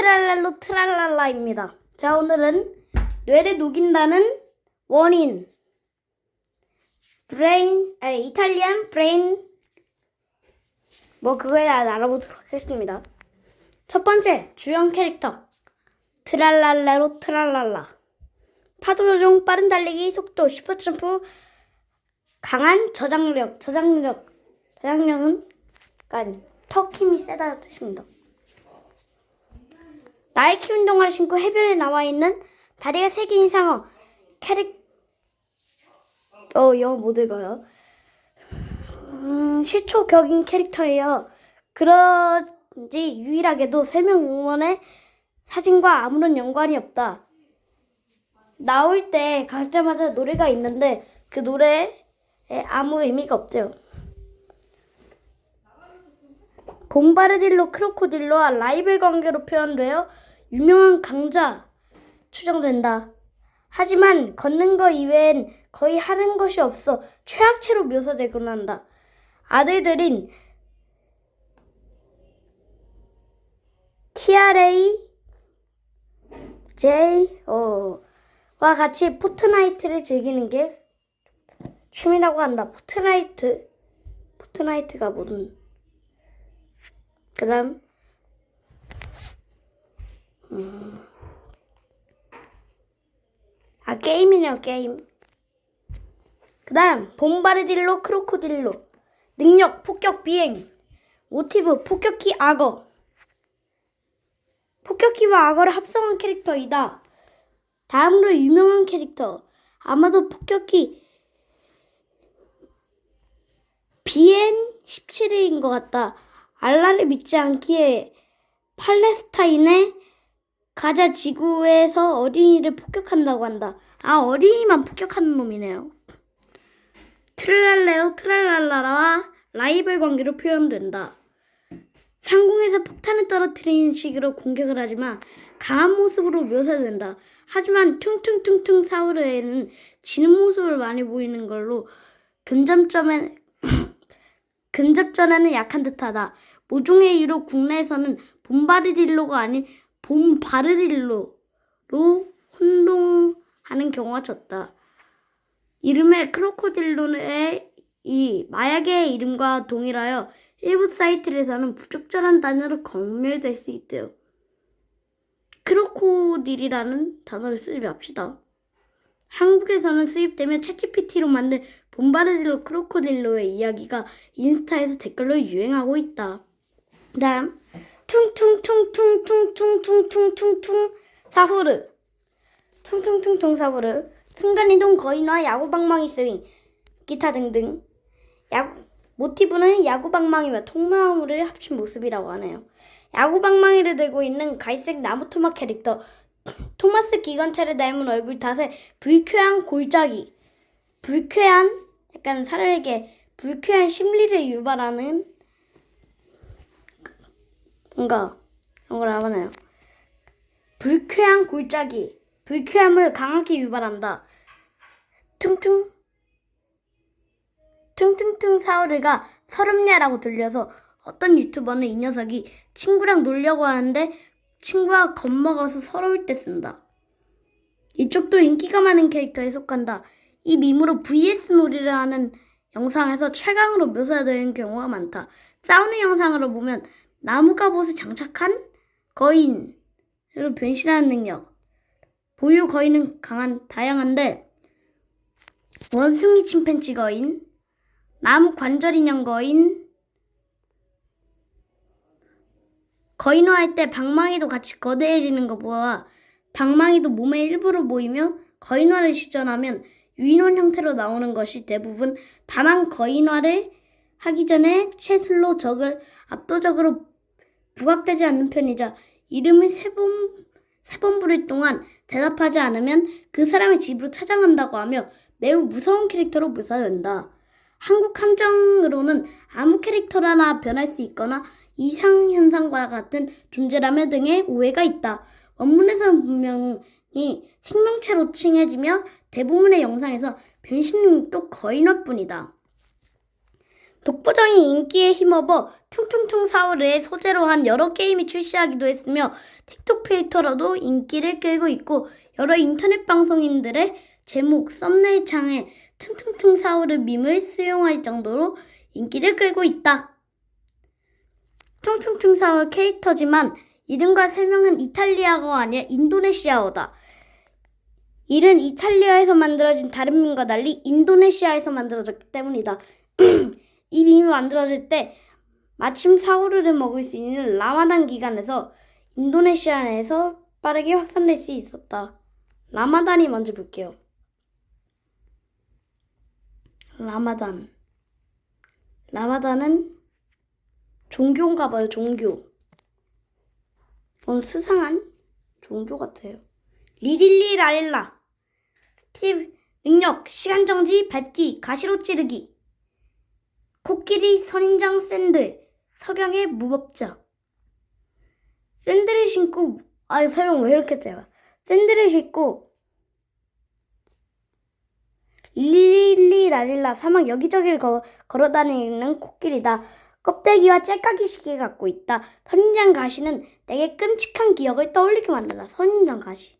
트랄랄로 트랄랄라입니다. 자, 오늘은 뇌를 녹인다는 원인. 브레인, 아니, 이탈리안 브레인. 뭐, 그거에 알아보도록 하겠습니다. 첫 번째, 주연 캐릭터. 트랄랄라로 트랄랄라. 파도 조종, 빠른 달리기, 속도, 슈퍼점프, 강한 저장력, 저장력. 저장력은, 약간, 턱 힘이 세다는 뜻입니다. 나이키 운동화를 신고 해변에 나와 있는 다리가 세 개인 상어 캐릭 어 영어 못 읽어요. 음, 시초 격인 캐릭터예요. 그런지 유일하게도 세명 응원의 사진과 아무런 연관이 없다. 나올 때 각자마다 노래가 있는데 그 노래에 아무 의미가 없대요. 봄바르딜로 크로코딜로와 라이벌 관계로 표현되어 유명한 강자 추정된다. 하지만 걷는 거 이외엔 거의 하는 것이 없어 최악체로 묘사되곤 한다. 아들들인 TRA, J, 어, 와 같이 포트나이트를 즐기는 게 취미라고 한다. 포트나이트, 포트나이트가 뭐든. 그 다음, 아, 게임이네요, 게임. 그 다음, 봄바르딜로 크로코딜로. 능력, 폭격, 비행. 모티브, 폭격기, 악어. 폭격기와 악어를 합성한 캐릭터이다. 다음으로 유명한 캐릭터. 아마도 폭격기 비엔 17일인 것 같다. 알라를 믿지 않기에 팔레스타인의 가자 지구에서 어린이를 폭격한다고 한다. 아, 어린이만 폭격하는 놈이네요. 트랄랄레로 트랄랄라와 라이벌 관계로 표현된다. 상공에서 폭탄을 떨어뜨리는 식으로 공격을 하지만 강한 모습으로 묘사된다. 하지만 퉁퉁퉁퉁 사우르에는 지는 모습을 많이 보이는 걸로 근접점에 근접전에는 약한 듯하다. 모종의 이유로 국내에서는 봄바르딜로가 아닌 봄바르딜로로 혼동하는 경우가 졌다. 이름의 크로코딜로의 이 마약의 이름과 동일하여 일부 사이트에서는 부적절한 단어로 검열될 수 있대요. 크로코딜이라는 단어를 쓰지 맙시다. 한국에서는 수입되면 챗GPT로 만든 봄바르딜로 크로코딜로의 이야기가 인스타에서 댓글로 유행하고 있다. 다음 퉁퉁퉁퉁퉁퉁퉁퉁퉁 사후르. 퉁퉁퉁퉁 사후르. 순간이동 거인화 야구방망이 스윙 기타 등등. 야구 모티브는 야구방망이와 통나무를 합친 모습이라고 하네요. 야구방망이를 들고 있는 갈색 나무 토막 캐릭터 토마스 기관차를 닮은 얼굴 탓에 불쾌한 골짜기. 불쾌한 약간 사람에게 불쾌한 심리를 유발하는 뭔가 그런 걸 하나요? 불쾌한 골짜기 불쾌함을 강하게 유발한다. 퉁퉁 퉁퉁퉁 사오르가 서름냐라고 들려서 어떤 유튜버는 이 녀석이 친구랑 놀려고 하는데 친구가 겁먹어서 서러울 때 쓴다. 이쪽도 인기가 많은 캐릭터에 속한다. 이 밈으로 vs 놀이를 하는 영상에서 최강으로 묘사되는 경우가 많다. 싸우는 영상으로 보면 나무 갑옷에 장착한 거인으로 변신하는 능력. 보유 거인은 강한 다양한데 원숭이 침팬지 거인, 나무 관절 인형 거인, 거인화할 때 방망이도 같이 거대해지는 거 보아 방망이도 몸의 일부로 보이며 거인화를 시전하면 유인원 형태로 나오는 것이 대부분 다만 거인화를 하기 전에 채슬로 적을 압도적으로 부각되지 않는 편이자 이름을 세 번, 세 번 부를 동안 대답하지 않으면 그 사람의 집으로 찾아간다고 하며 매우 무서운 캐릭터로 묘사된다. 한국 함정으로는 아무 캐릭터라나 변할 수 있거나 이상현상과 같은 존재라며 등의 오해가 있다. 원문에서는 분명히 생명체로 칭해지며 대부분의 영상에서 변신 능력도 거의 너뿐이다. 독보적인 인기에 힘입어 퉁퉁퉁 사오를 소재로 한 여러 게임이 출시하기도 했으며 틱톡 페이터로도 인기를 끌고 있고 여러 인터넷 방송인들의 제목, 썸네일 창에 퉁퉁퉁 사오르 밈을 수용할 정도로 인기를 끌고 있다. 퉁퉁퉁 사오르 캐릭터지만 이름과 설명은 이탈리아어가 아니라 인도네시아어다. 이는 이탈리아에서 만들어진 다른 밈과 달리 인도네시아에서 만들어졌기 때문이다. 이 밈이 만들어질 때 마침 사오르를 먹을 수 있는 라마단 기간에서 인도네시아 내에서 빠르게 확산될 수 있었다. 라마단이 먼저 볼게요. 라마단. 라마단은 종교인가 봐요, 종교. 뭔 수상한 종교 같아요. 리릴리 라릴라. 팁, 능력, 시간 정지, 밟기, 가시로 찌르기. 코끼리, 선인장, 샌들. 석양의 무법자. 샌들을 신고, 아, 설명 왜 이렇게 짧아? 샌들을 신고, 릴리 라릴라 사막 여기저기를 거, 걸어다니는 코끼리다. 껍데기와 째까기 시계 갖고 있다. 선인장 가시는 내게 끔찍한 기억을 떠올리게 만든다. 선인장 가시.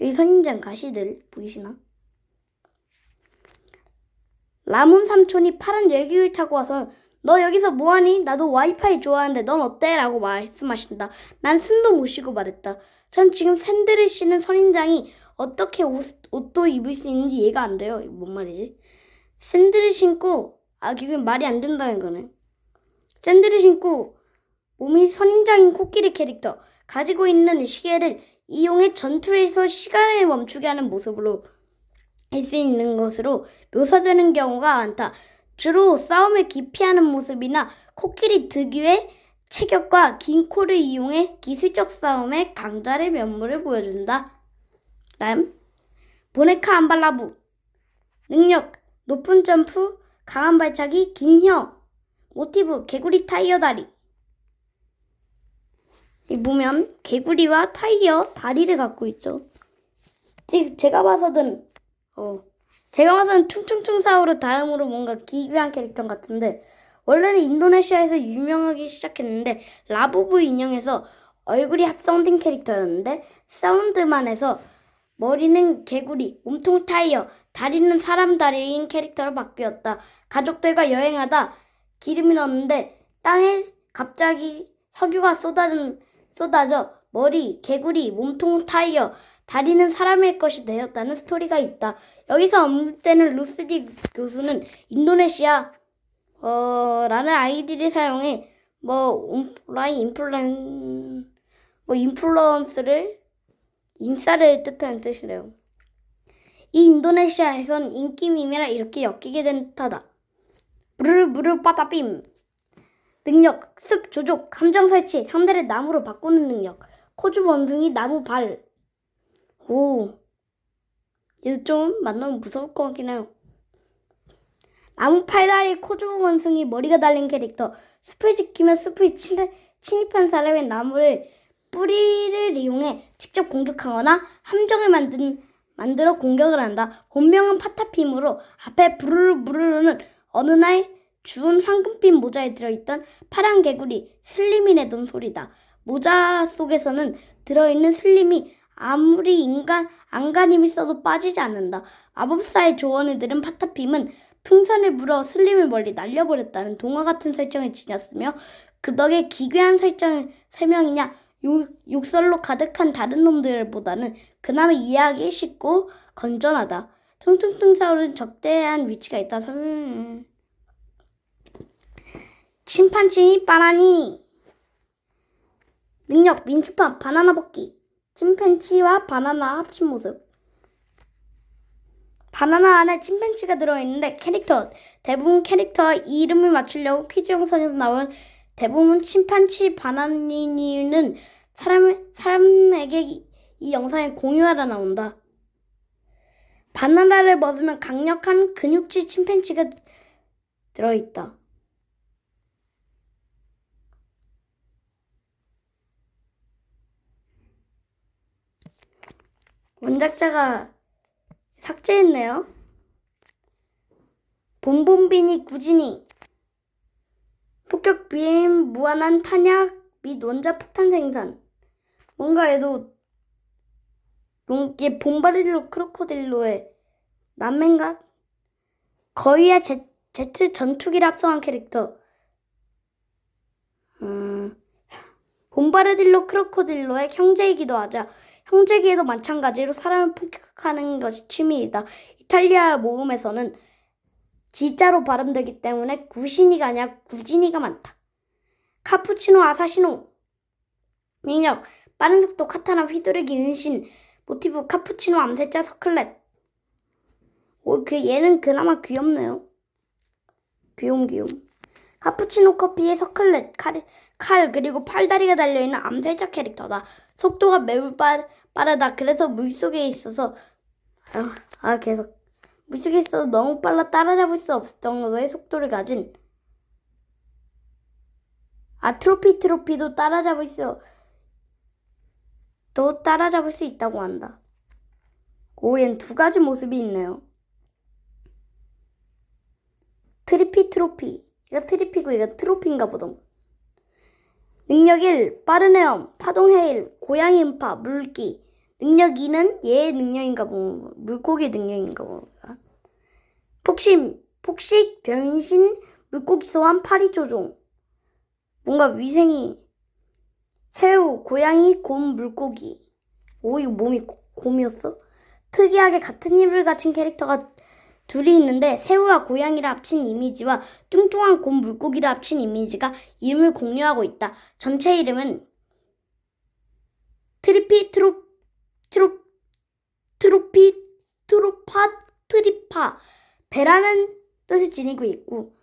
여기 선인장 가시들 보이시나? 라문 삼촌이 파란 열기를 타고 와서 너 여기서 뭐하니? 나도 와이파이 좋아하는데 넌 어때? 라고 말씀하신다. 난 숨도 못 쉬고 말했다. 전 지금 샌들을 신은 선인장이 어떻게 옷, 옷도 입을 수 있는지 이해가 안 돼요. 뭔 말이지? 샌들을 신고 아 그게 말이 안 된다는 거네. 샌들을 신고 몸이 선인장인 코끼리 캐릭터 가지고 있는 시계를 이용해 전투에서 시간을 멈추게 하는 모습으로 할 수 있는 것으로 묘사되는 경우가 많다. 주로 싸움을 기피하는 모습이나 코끼리 특유의 체격과 긴 코를 이용해 기술적 싸움의 강자의 면모를 보여준다. 다음 보네카 안발라부 능력 높은 점프 강한 발차기 긴 혀 모티브 개구리 타이어 다리 이 보면 개구리와 타이어 다리를 갖고 있죠. 지- 제가 봐서는 어 제가 봐서는 퉁퉁퉁 사오르 다음으로 뭔가 기괴한 캐릭터 같은데 원래는 인도네시아에서 유명하기 시작했는데 라부부 인형에서 얼굴이 합성된 캐릭터였는데 사운드만 해서 머리는 개구리, 몸통 타이어, 다리는 사람 다리인 캐릭터로 바뀌었다. 가족들과 여행하다 기름이 넣었는데 땅에 갑자기 석유가 쏟아진, 쏟아져 머리, 개구리, 몸통 타이어, 다리는 사람일 것이 되었다는 스토리가 있다. 여기서 언급되는 루스디 교수는 인도네시아 어, 라는 아이디를 사용해 뭐 온라인 인플루언 뭐 인플루언스를 인싸를 뜻하는 뜻이래요. 이 인도네시아에선 인기 밈이라 이렇게 엮이게 된 듯하다. 부르르부르 빠따빔 능력 습 조종 감정 설치 상대를 나무로 바꾸는 능력 코주 원숭이 나무 발 오. 얘도 좀 만나면 무서울 것 같긴 해요. 나무 팔다리 코조 원숭이 머리가 달린 캐릭터. 숲을 지키며 숲을 친, 침입한 사람의 나무를 뿌리를 이용해 직접 공격하거나 함정을 만든, 만들어 공격을 한다. 본명은 파타핌으로 앞에 부르르 부르르는 어느 날 주운 황금빛 모자에 들어있던 파란 개구리 슬림이 내던 소리다. 모자 속에서는 들어있는 슬림이 아무리 인간 안간힘이 써도 빠지지 않는다. 마법사의 조언을 들은 파타핌은 풍선을 불어 슬림을 멀리 날려버렸다는 동화 같은 설정을 지녔으며 그 덕에 기괴한 설정 설명이냐 욕, 욕설로 가득한 다른 놈들보다는 그나마 이해하기 쉽고 건전하다. 퉁퉁퉁 사오른 적대한 위치가 있다. 설명. 침판치니 바나니니 능력 민트팜 바나나 먹기 침팬치와 바나나 합친 모습 바나나 안에 침팬치가 들어있는데 캐릭터 대부분 캐릭터 이름을 맞추려고 퀴즈 영상에서 나온 대부분 침판치 바나니니는 사람, 사람에게 이, 이 영상에 공유하다 나온다. 바나나를 먹으면 강력한 근육질 침팬치가 들어있다. 원작자가 삭제했네요. 봄봄비니 구진이 폭격 비임, 무한한 탄약 및 원자 폭탄 생산. 뭔가 얘도 뭔- 얘 봄바리딜로 크로코딜로의 남매인가? 거의야 제, 제트 전투기를 합성한 캐릭터. 음, 봄바르딜로 크로코딜로의 형제이기도 하자 형제기에도 마찬가지로 사람을 폭격하는 것이 취미이다. 이탈리아 모음에서는 지자로 발음되기 때문에 구신이가 아니라 구진이가 많다. 카푸치노 아사시노 능력 빠른 속도 카타나 휘두르기 은신 모티브 카푸치노 암살자 서클렛 오, 그 얘는 그나마 귀엽네요. 귀여움. 카푸치노 커피의 서클렛 칼, 칼 그리고 팔다리가 달려있는 암살자 캐릭터다. 속도가 매우 빠, 빠르다. 그래서 물속에 있어서 아유, 아 계속 물속에 있어서 너무 빨라 따라잡을 수 없을 정도의 속도를 가진 아트로피 트로피도 따라잡을 수, 또 따라잡을 수 있다고 한다. 오, 얜두 가지 모습이 있네요. 트리피 트로피. 이거 트리피고 이거 트로피인가 보다. 능력 1, 빠른 헤엄, 파동 헤일, 고양이 음파, 물기. 능력 2는 얘의 능력인가 보, 물고기 능력인가 보다. 폭심, 폭식, 변신, 물고기 소환, 파리 조종. 뭔가 위생이 새우, 고양이, 곰, 물고기. 오, 이거 몸이 고- 곰이었어? 특이하게 같은 이름을 갖춘 캐릭터가 둘이 있는데 새우와 고양이를 합친 이미지와 뚱뚱한 곰 물고기를 합친 이미지가 이름을 공유하고 있다. 전체 이름은 트리피 트로 트로 트로피 트로파 트리파 배라는 뜻을 지니고 있고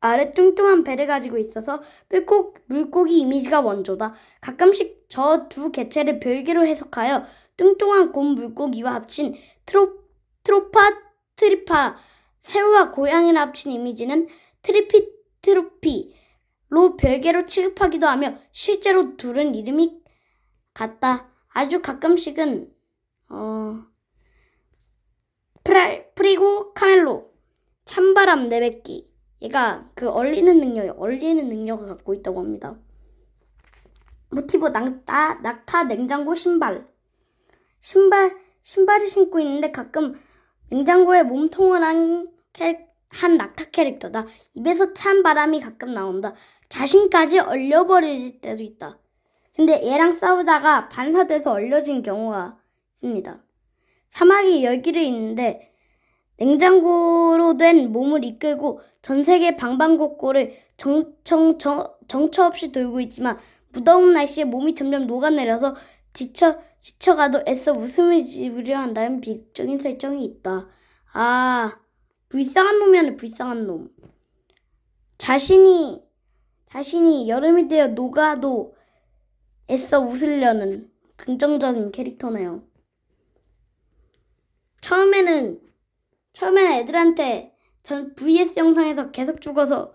아래 뚱뚱한 배를 가지고 있어서 물고, 물고기 이미지가 원조다. 가끔씩 저 두 개체를 별개로 해석하여 뚱뚱한 곰 물고기와 합친 트로, 트로파 트리파 새우와 고양이를 합친 이미지는 트리피 트로피로 별개로 취급하기도 하며 실제로 둘은 이름이 같다. 아주 가끔씩은 어 프라, 프리고 카멜로 찬바람 내뱉기 얘가 그 얼리는 능력, 얼리는 능력을 갖고 있다고 합니다. 모티브 낙타, 낙타 냉장고 신발. 신발, 신발을 신고 있는데 가끔 냉장고에 몸통을 한, 캐, 한 낙타 캐릭터다. 입에서 찬 바람이 가끔 나온다. 자신까지 얼려버릴 때도 있다. 근데 얘랑 싸우다가 반사돼서 얼려진 경우가 있습니다. 사막이 열기를 있는데 냉장고로 된 몸을 이끌고 전 세계 방방곡곡을 정처 없이 돌고 있지만 무더운 날씨에 몸이 점점 녹아내려서 지쳐, 지쳐가도 애써 웃음을 지으려 한다는 비극적인 설정이 있다. 아, 불쌍한 놈이야네, 불쌍한 놈. 자신이, 자신이 여름이 되어 녹아도 애써 웃으려는 긍정적인 캐릭터네요. 처음에는 처음에는 애들한테 전 VS 영상에서 계속 죽어서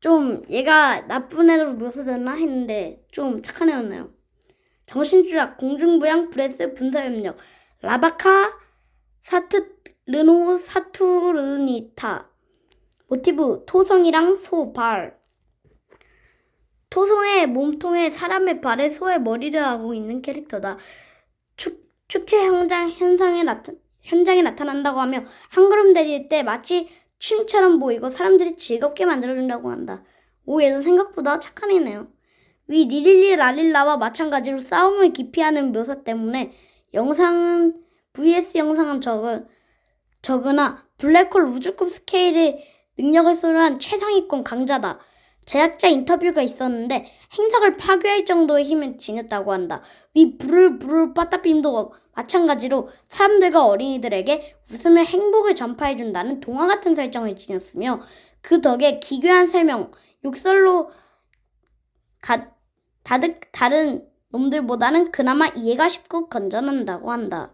좀 얘가 나쁜 애로 묘사됐나 했는데 좀 착한 애였나요? 정신주약, 공중부양, 브레스, 분사협력, 라바카, 사투, 르노, 사투르니타 모티브, 토성이랑 소, 발 토성의 몸통에 사람의 발에 소의 머리를 하고 있는 캐릭터다. 축, 축제 현장, 현상에 나타, 현장에 나타난다고 하며 한 걸음 내딜 때 마치 춤처럼 보이고 사람들이 즐겁게 만들어준다고 한다. 오, 얘도 생각보다 착한 애네요. 위 리릴리 라릴라와 마찬가지로 싸움을 기피하는 묘사 때문에 영상은 VS 영상은 적은 적으나 블랙홀 우주급 스케일의 능력을 소유한 최상위권 강자다. 제작자 인터뷰가 있었는데 행성을 파괴할 정도의 힘을 지녔다고 한다. 위 부를 부를 빠따빔도 마찬가지로 사람들과 어린이들에게 웃음의 행복을 전파해준다는 동화 같은 설정을 지녔으며 그 덕에 기괴한 설명, 욕설로 가, 다득, 다른 놈들보다는 그나마 이해가 쉽고 건전한다고 한다.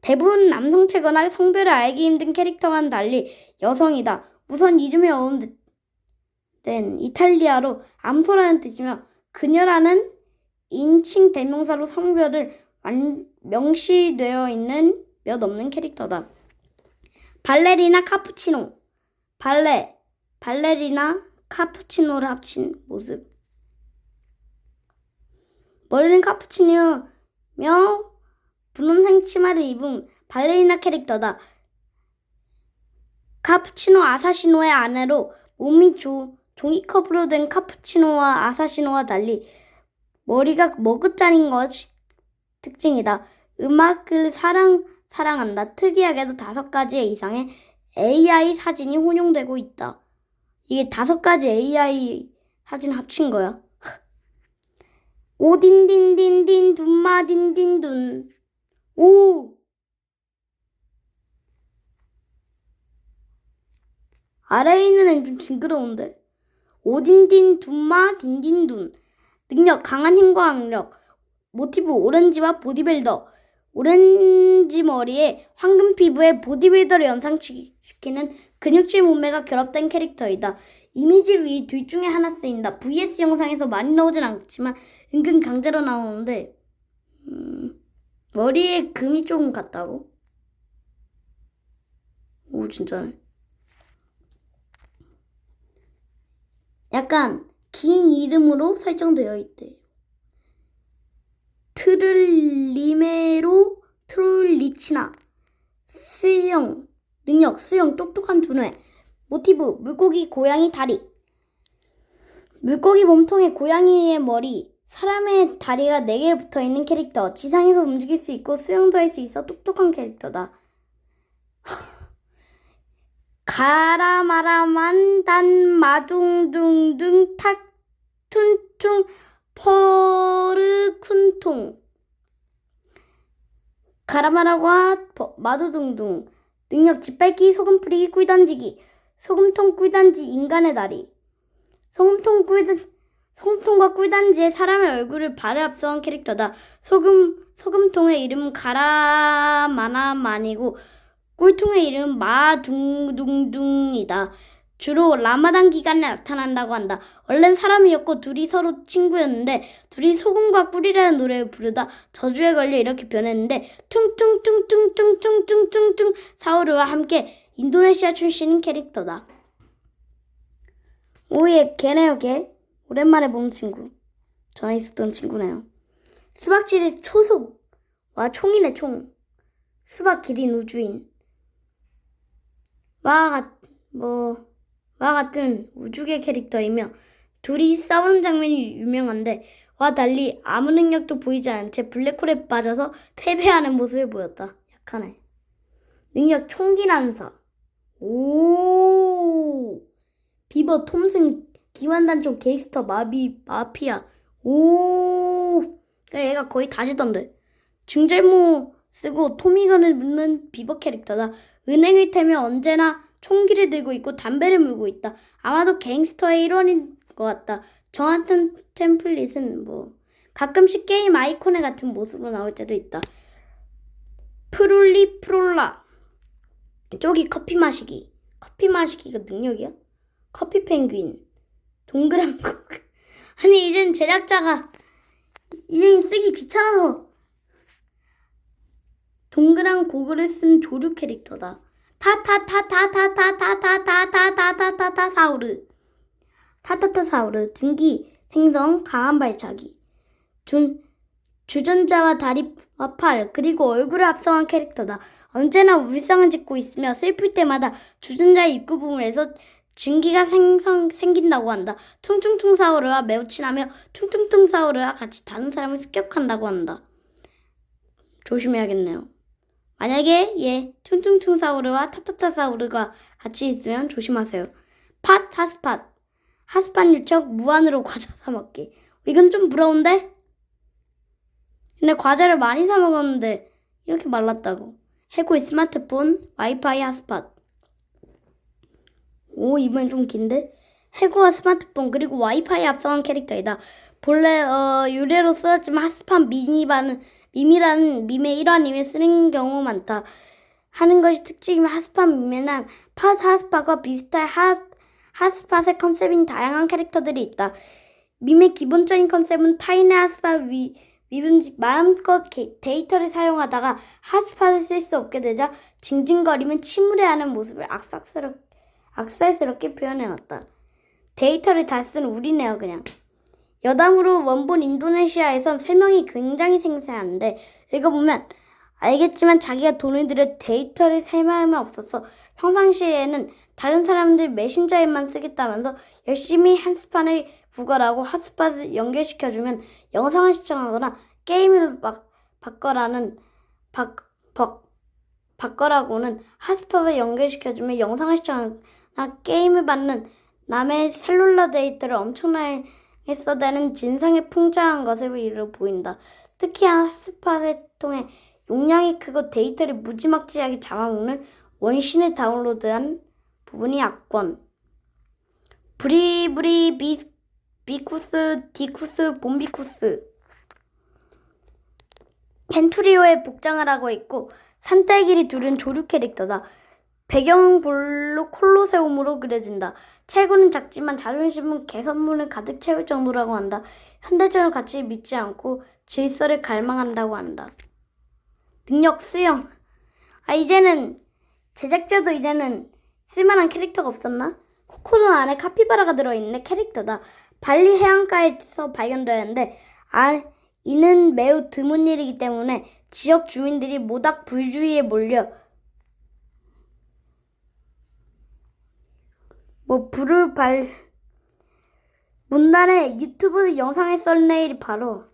대부분 남성 체거나 성별을 알기 힘든 캐릭터와는 달리 여성이다. 우선 이름이 어운 된 이탈리아로 암소라는 뜻이며 그녀라는 인칭 대명사로 성별을 완, 명시되어 있는 몇 없는 캐릭터다. 발레리나 카푸치노 발레 발레리나 카푸치노를 합친 모습. 머리는 카푸치노며 분홍색 치마를 입은 발레리나 캐릭터다. 카푸치노 아사시노의 아내로 몸이 조, 종이컵으로 된 카푸치노와 아사시노와 달리 머리가 머그자린 것이 특징이다. 음악을 사랑, 사랑한다. 특이하게도 다섯 가지 이상의 AI 사진이 혼용되고 있다. 이게 다섯 가지 AI 사진 합친 거야. 오딘딘딘딘 둔마 딘딘둔. 오. 아래에 있는 애는 좀 징그러운데. 오딘딘 둔마 딘딘둔. 능력 강한 힘과 악력. 모티브 오렌지와 보디빌더. 오렌지 머리에 황금 피부에 보디빌더를 연상시키는 근육질 몸매가 결합된 캐릭터이다. 이미지 위 둘 중에 하나 쓰인다. VS 영상에서 많이 나오진 않지만 은근 강제로 나오는데 음, 머리에 금이 조금 같다고? 오 진짜네. 약간 긴 이름으로 설정되어 있대. 트를리메로 트롤리치나 수영 능력 수영 똑똑한 두뇌 모티브 물고기 고양이 다리. 물고기 몸통에 고양이의 머리 사람의 다리가 4개 붙어 있는 캐릭터. 지상에서 움직일 수 있고 수영도 할 수 있어 똑똑한 캐릭터다. 가라마라만 단 마둥둥둥 탁툰퉁 퍼르쿤통. 가라마라와 버- 마두둥둥. 능력 짓밟기 소금 뿌리기 꿀 던지기 소금통 꿀 던지 인간의 다리 소금통 꿀 던- 소금통과 꿀단지에 사람의 얼굴을 발에 앞서한 캐릭터다. 소금 소금통의 이름은 가라마나만이고 꿀통의 이름은 마둥둥둥이다. 주로 라마단 기간에 나타난다고 한다. 원래는 사람이었고 둘이 서로 친구였는데 둘이 소금과 꿀이라는 노래를 부르다 저주에 걸려 이렇게 변했는데 퉁퉁퉁퉁퉁퉁퉁퉁퉁 사우르와 함께 인도네시아 출신인 캐릭터다. 오예 걔네요 걔. 오랜만에 본 친구. 전에 있었던 친구네요. 수박질의 초속. 와 총이네 총. 수박 기린 우주인. 와, 같, 뭐, 와 같은 우주계 캐릭터이며 둘이 싸우는 장면이 유명한데 와 달리 아무 능력도 보이지 않은 채 블랙홀에 빠져서 패배하는 모습을 보였다. 약하네. 능력 총기 난사. 오. 비버 톰슨 기관단총 게이스터 마비 마피아. 오. 얘가 거의 다시던데. 중절모 쓰고 토미건을 묻는 비버 캐릭터다. 은행을 태면 언제나 총기를 들고 있고 담배를 물고 있다. 아마도 갱스터의 일원인 것 같다. 정한튼 템플릿은 뭐 가끔씩 게임 아이콘의 같은 모습으로 나올 때도 있다. 프룰리 프롤라 저기 커피 마시기 커피 마시기가 능력이야? 커피 펭귄 동그란 거 아니 이젠 제작자가 이젠 쓰기 귀찮아서 동그란 고글을 쓴 조류 캐릭터다. 타타타타타타타타타타타타타타 사우르. 타타타 사우르. 증기, 생성, 강한 발차기. 준, 주전자와 다리와 팔, 그리고 얼굴을 합성한 캐릭터다. 언제나 울상을 짓고 있으며 슬플 때마다 주전자의 입구 부분에서 증기가 생성, 생긴다고 한다. 퉁퉁퉁 사우르와 매우 친하며 퉁퉁퉁 사우르와 같이 다른 사람을 습격한다고 한다. 조심해야겠네요. 만약에 얘 퉁퉁퉁 사우르와 타타타 사우르가 같이 있으면 조심하세요. 팟 하스팟 하스팟 유척 무한으로 과자 사 먹기. 이건 좀 부러운데? 근데 과자를 많이 사 먹었는데 이렇게 말랐다고. 해고의 스마트폰 와이파이 핫스팟. 오 이번엔 좀 긴데? 해고와 스마트폰 그리고 와이파이 합성한 캐릭터이다. 본래 어, 유래로 쓰였지만 핫스팟 미니반은 밈이라는 밈의 일환임에 쓰는 경우 많다. 하는 것이 특징이면 핫스팟 밈에는 팟 핫스팟과 비슷한 핫, 핫스팟의 컨셉인 다양한 캐릭터들이 있다. 밈의 기본적인 컨셉은 타인의 핫스팟 위, 위분지 마음껏 게- 데이터를 사용하다가 핫스팟을 쓸 수 없게 되자 징징거리면 침울해하는 모습을 악삭스럽, 악살스럽게 표현해놨다. 데이터를 다 쓴 우리네요, 그냥. 여담으로 원본 인도네시아에선 설명이 굉장히 생생한데 읽어보면 알겠지만 자기가 돈을 들여 데이터를 설명하면 없어서 평상시에는 다른 사람들 메신저에만 쓰겠다면서 열심히 한스판을 구걸하고 핫스팟을 연결시켜주면 영상을 시청하거나 게임을 막 바꿔라는 바, 바, 바꿔라고는 핫스팟을 연결시켜주면 영상을 시청하거나 게임을 받는 남의 셀룰러 데이터를 엄청나게 써대는 진상에 풍자한 이루 보인다. 특히 핫스팟을 통해 용량이 크고 데이터를 무지막지하게 잡아먹는 원신을 다운로드한 부분이 악권. 브리브리 비, 비쿠스 디쿠스 봄비쿠스 펜투리오의 복장을 하고 있고 산딸기를 두른 조류 캐릭터다. 배경은 볼로 콜로세움으로 그려진다. 체구는 작지만 자존심은 개선문을 가득 채울 정도라고 한다. 현대적인 가치를 믿지 않고 질서를 갈망한다고 한다. 능력 수영. 아 이제는 제작자도 이제는 쓸만한 캐릭터가 없었나? 코코넛 안에 카피바라가 들어있는 캐릭터다. 발리 해안가에서 발견되었는데 아, 이는 매우 드문 일이기 때문에 지역 주민들이 모닥 불주의에 몰려 뭐 불을 발 문단에 유튜브 영상의 썰네일이 바로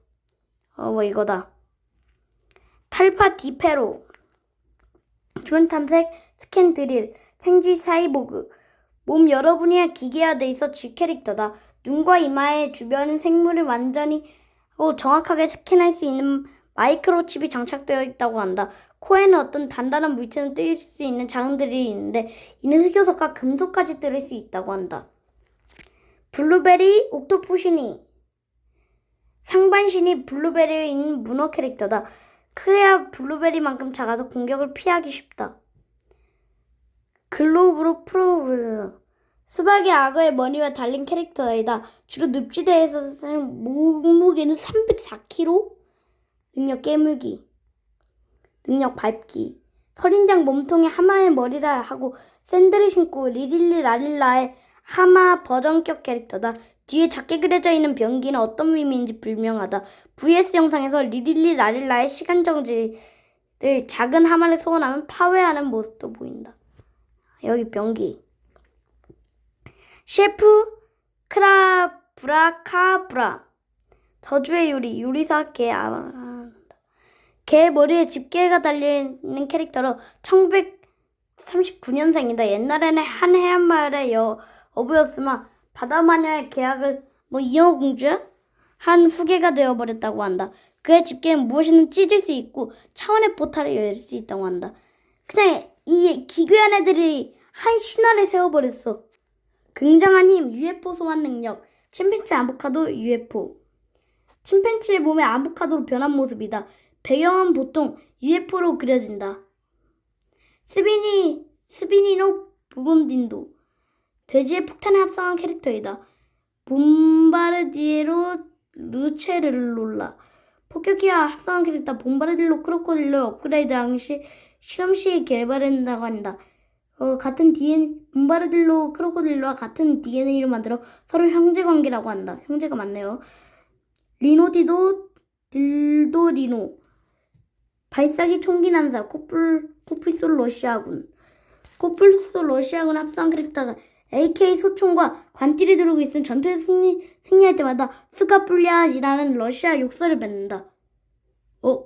어 뭐 이거다. 탈파 디페로 주변 탐색 스캔 드릴 생쥐 사이보그 몸 여러 분야 기계화돼 있어 G 캐릭터다. 눈과 이마의 주변 생물을 완전히 하고 정확하게 스캔할 수 있는 마이크로칩이 장착되어 있다고 한다. 코에는 어떤 단단한 물체는 뜰 수 있는 장들이 있는데 이는 흑요석과 금속까지 들을 수 있다고 한다. 블루베리 옥토푸시니 상반신이 블루베리에 있는 문어 캐릭터다. 크야 블루베리만큼 작아서 공격을 피하기 쉽다. 글로브로 프로브 수박의 악어의 머리와 달린 캐릭터이다. 주로 늪지대에서 사는 몸무게는 304kg. 능력 깨물기. 능력 밟기. 설인장 몸통에 하마의 머리라 하고 샌들을 신고 리릴리 라릴라의 하마 버전격 캐릭터다. 뒤에 작게 그려져 있는 병기는 어떤 의미인지 불명하다. VS 영상에서 리릴리 라릴라의 시간 정지를 작은 하마를 소원하면 파괴하는 모습도 보인다. 여기 병기. 셰프 크라브라카브라 저주의 요리 요리사 개 아, 개 머리에 집게가 달려있는 캐릭터로 1939년생이다. 옛날에는 한 해안마을의 여, 어부였으나 바다마녀의 계약을 뭐 이어공주야? 한 후계가 되어버렸다고 한다. 그의 집게는 무엇이든 찢을 수 있고 차원의 포탈을 열 수 있다고 한다. 그냥 이 기괴한 애들이 한 신화를 세워버렸어. 굉장한 힘, UFO 소환 능력, 침팬치 아보카도 UFO. 침팬치의 몸에 아보카도로 변한 모습이다. 배경은 보통 UFO로 그려진다. 스비니, 스비니노 부본딘도. 돼지의 폭탄에 합성한 캐릭터이다. 봄바르디에로 루체를롤라. 폭격기와 합성한 캐릭터 봄바르딜로 크로코딜로 업그레이드 당시 실험 시에 개발한다고 한다. 어, 같은 DNA, 봄바르딜로 크로코딜로와 같은 DNA를 만들어 서로 형제 관계라고 한다. 형제가 맞네요. 리노디도 딜도리노. 발사기 총기 난사 코뿔 코뿔소 러시아군. 코뿔소 러시아군 합성 캐릭터가 AK 소총과 관띠를 들고 있으면 전투에 승리, 승리할 때마다 스카플리아이라는 러시아 욕설을 뱉는다. 어?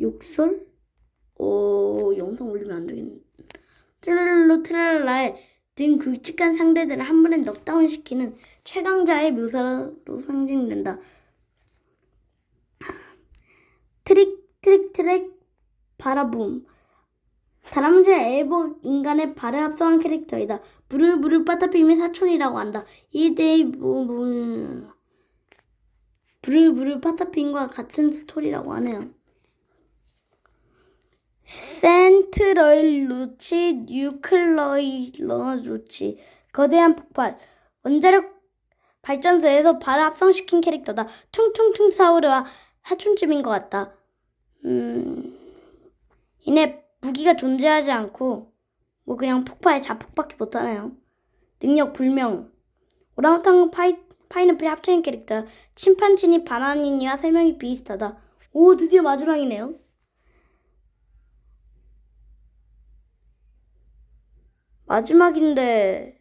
욕설? 어, 영상 올리면 안 되겠네. 트랄로 트랄라의 등 굵직한 상대들을 한 번에 넉다운 시키는 최강자의 묘사로 상징된다. 트릭 트릭 트랙 바라붐 다람쥐 에버 인간의 발을 합성한 캐릭터이다. 부르부르 빠따빔의 사촌이라고 한다. 이대의 부분 부르부르 빠따빔과 같은 스토리라고 하네요. 센트러일 루치 뉴클러이러 루치 거대한 폭발 원자력 발전소에서 발을 합성시킨 캐릭터다. 퉁퉁퉁 사우르와 사촌쯤인 것 같다. 음, 이내 무기가 존재하지 않고 뭐 그냥 폭발에 자폭밖에 못하네요. 능력 불명. 오랑우탄과 파이, 파이너플이 합쳐진 캐릭터. 침판지니 바나니니와 세 명이 비슷하다. 오, 드디어 마지막이네요. 마지막인데.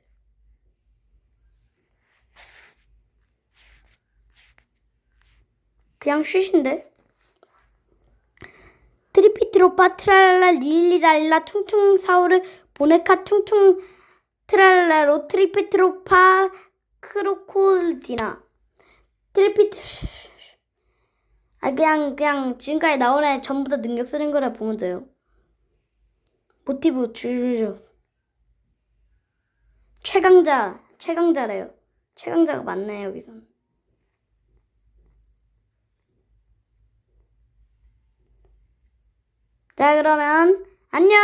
그냥 쉬신데? 트리피트로 파 트랄라 릴리랄라 퉁퉁 사우르 보네카 퉁퉁 트랄라로 트리피트로 파 크로콜디나. 트리피트 아 그냥 그냥 지금까지 나온 애 전부 다 능력 쓰는 거라 보면 돼요. 모티브 줄줄줄 최강자 최강자래요. 최강자가 맞네 여기선? 자 그러면 안녕